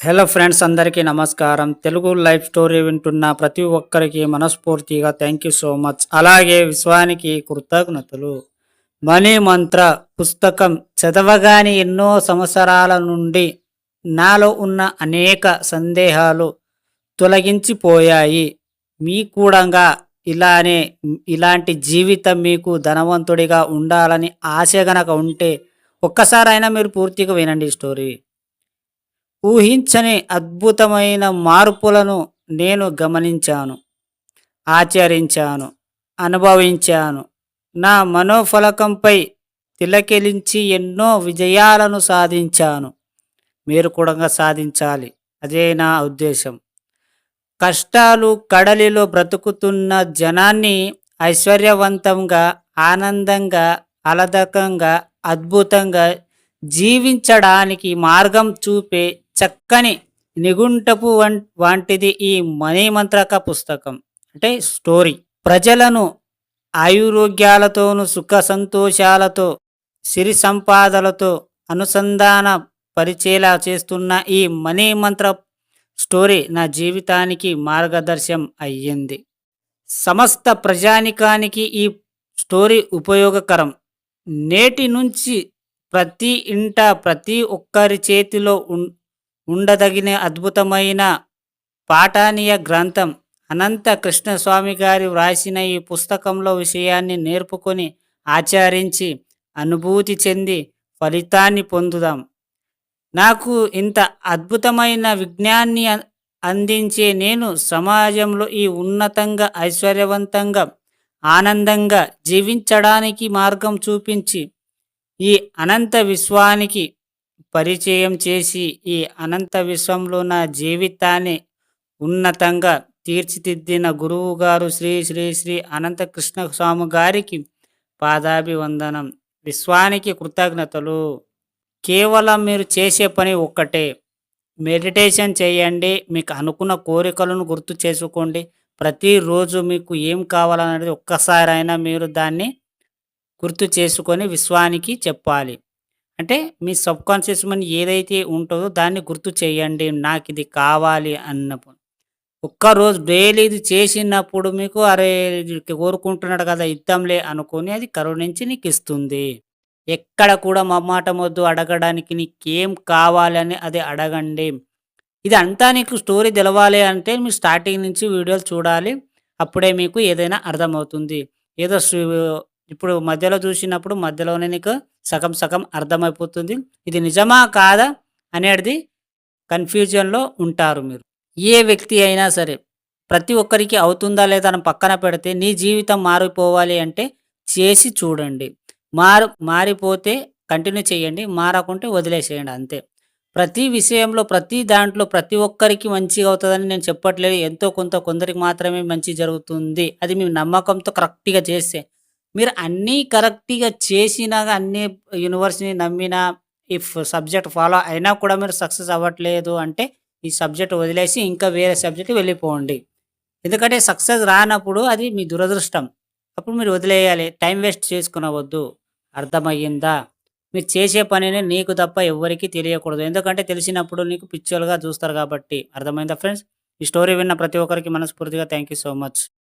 Hello friends అందరికీ నమస్కారం. Telugu life story వింటున్న ప్రతి ఒక్కరికి మనస్ఫూర్తిగా థ్యాంక్ యూ సో మచ్ అలాగే విశ్వానికి కృతజ్ఞతలు. మనీ మంత్ర పుస్తకం చదవగానే ఎన్నో సంవత్సరాల నుండి నాలో ఉన్న అనేక సందేహాలు తొలగించిపోయాయి. మీ కూడా ఇలానే ఇలాంటి జీవితం మీకు ధనవంతుడిగా ఉండాలని ఆశ గనక ఉంటే ఒక్కసారైనా మీరు పూర్తిగా వినండి స్టోరీ. ఊహించని అద్భుతమైన మార్పులను నేను గమనించాను ఆచరించాను అనుభవించాను. నా మనోఫలకంపై తిలకెలించి ఎన్నో విజయాలను సాధించాను. మీరు కూడా సాధించాలి. అదే నా ఉద్దేశం. కష్టాలు కడలిలో బ్రతుకుతున్న జనాన్ని ఐశ్వర్యవంతంగా ఆనందంగా అలదకంగా అద్భుతంగా జీవించడానికి మార్గం చూపే చక్కని నిగుంటపు వం- వంటిది ఈ మణిమంత్రక పుస్తకం. అంటే స్టోరీ. ప్రజలను ఆయురోగ్యాలతోనూ సుఖ సంతోషాలతో సిరి సంపాదలతో అనుసంధాన పరిచేలా చేస్తున్న ఈ మణిమంత్ర స్టోరీ నా జీవితానికి మార్గదర్శం అయ్యింది. సమస్త ప్రజానికానికి ఈ స్టోరీ ఉపయోగకరం. నేటి నుంచి ప్రతి ఇంట ప్రతి ఒక్కరి చేతిలో ఉండదగిన అద్భుతమైన పాఠానీయ గ్రంథం అనంత కృష్ణస్వామి గారి వ్రాసిన ఈ పుస్తకంలో విషయాన్ని నేర్పుకొని ఆచరించి అనుభూతి చెంది ఫలితాన్ని పొందుదాం. నాకు ఇంత అద్భుతమైన విజ్ఞాన్ని అందించే నేను సమాజంలో ఈ ఉన్నతంగా ఐశ్వర్యవంతంగా ఆనందంగా జీవించడానికి మార్గం చూపించి ఈ అనంత విశ్వానికి పరిచయం చేసి ఈ అనంత విశ్వంలో నా జీవితాన్ని ఉన్నతంగా తీర్చిదిద్దిన గురువు గారు శ్రీ శ్రీ శ్రీ అనంత కృష్ణ స్వామి గారికి పాదాభివందనం. విశ్వానికి కృతజ్ఞతలు. కేవలం మీరు చేసే పని ఒక్కటే. మెడిటేషన్ చేయండి. మీకు అనుకున్న కోరికలను గుర్తు చేసుకోండి. ప్రతిరోజు మీకు ఏం కావాలనేది ఒక్కసారైనా మీరు దాన్ని గుర్తు చేసుకొని విశ్వానికి చెప్పాలి. అంటే మీ సబ్ కాన్షియస్ మైండ్ ఏదైతే ఉంటుందో దాన్ని గుర్తు చేయండి నాకు ఇది కావాలి అన్నప్పుడు. ఒక్కరోజు డైలీ ఇది చేసినప్పుడు మీకు అరే ఇది కోరుకుంటున్నాడు కదా ఇద్దాంలే అనుకొని అది కరుణించి నీకు ఇస్తుంది. ఎక్కడ కూడా మమ్మాట వద్దు అడగడానికి నీకేం కావాలని అది అడగండి. ఇది అంతా నీకు స్టోరీ తెలవాలి అంటే మీరు స్టార్టింగ్ నుంచి వీడియోలు చూడాలి. అప్పుడే మీకు ఏదైనా అర్థమవుతుంది. ఏదో ఇప్పుడు మధ్యలో చూసినప్పుడు మధ్యలోనే నీకు సగం సగం అర్థమైపోతుంది. ఇది నిజమా కాదా అనేది కన్ఫ్యూజన్లో ఉంటారు మీరు. ఏ వ్యక్తి అయినా సరే ప్రతి ఒక్కరికి అవుతుందా లేదా అని పక్కన పెడితే నీ జీవితం మారిపోవాలి అంటే చేసి చూడండి. మారు మారిపోతే కంటిన్యూ చేయండి. మారకుంటే వదిలేసేయండి అంతే. ప్రతి విషయంలో ప్రతి దాంట్లో ప్రతి ఒక్కరికి మంచిగా అవుతుందని నేను చెప్పట్లేదు. ఎంతో కొంత కొందరికి మాత్రమే మంచి జరుగుతుంది. అది మీ నమ్మకంతో కరెక్ట్గా చేస్తే మీరు అన్నీ కరెక్ట్గా చేసినా అన్ని యూనివర్స్ని నమ్మినా ఇఫ్ సబ్జెక్ట్ ఫాలో అయినా కూడా మీరు సక్సెస్ అవ్వట్లేదు అంటే ఈ సబ్జెక్ట్ వదిలేసి ఇంకా వేరే సబ్జెక్ట్ వెళ్ళిపోండి. ఎందుకంటే సక్సెస్ రానప్పుడు అది మీ దురదృష్టం. అప్పుడు మీరు వదిలేయాలి. టైం వేస్ట్ చేసుకునవద్దు. అర్థమయ్యిందా? మీరు చేసే పనిని నీకు తప్ప ఎవ్వరికీ తెలియకూడదు. ఎందుకంటే తెలిసినప్పుడు నీకు పిక్చర్గా చూస్తారు కాబట్టి. అర్థమైందా ఫ్రెండ్స్? ఈ స్టోరీ విన్న ప్రతి ఒక్కరికి మనస్ఫూర్తిగా థ్యాంక్ యూ సో మచ్.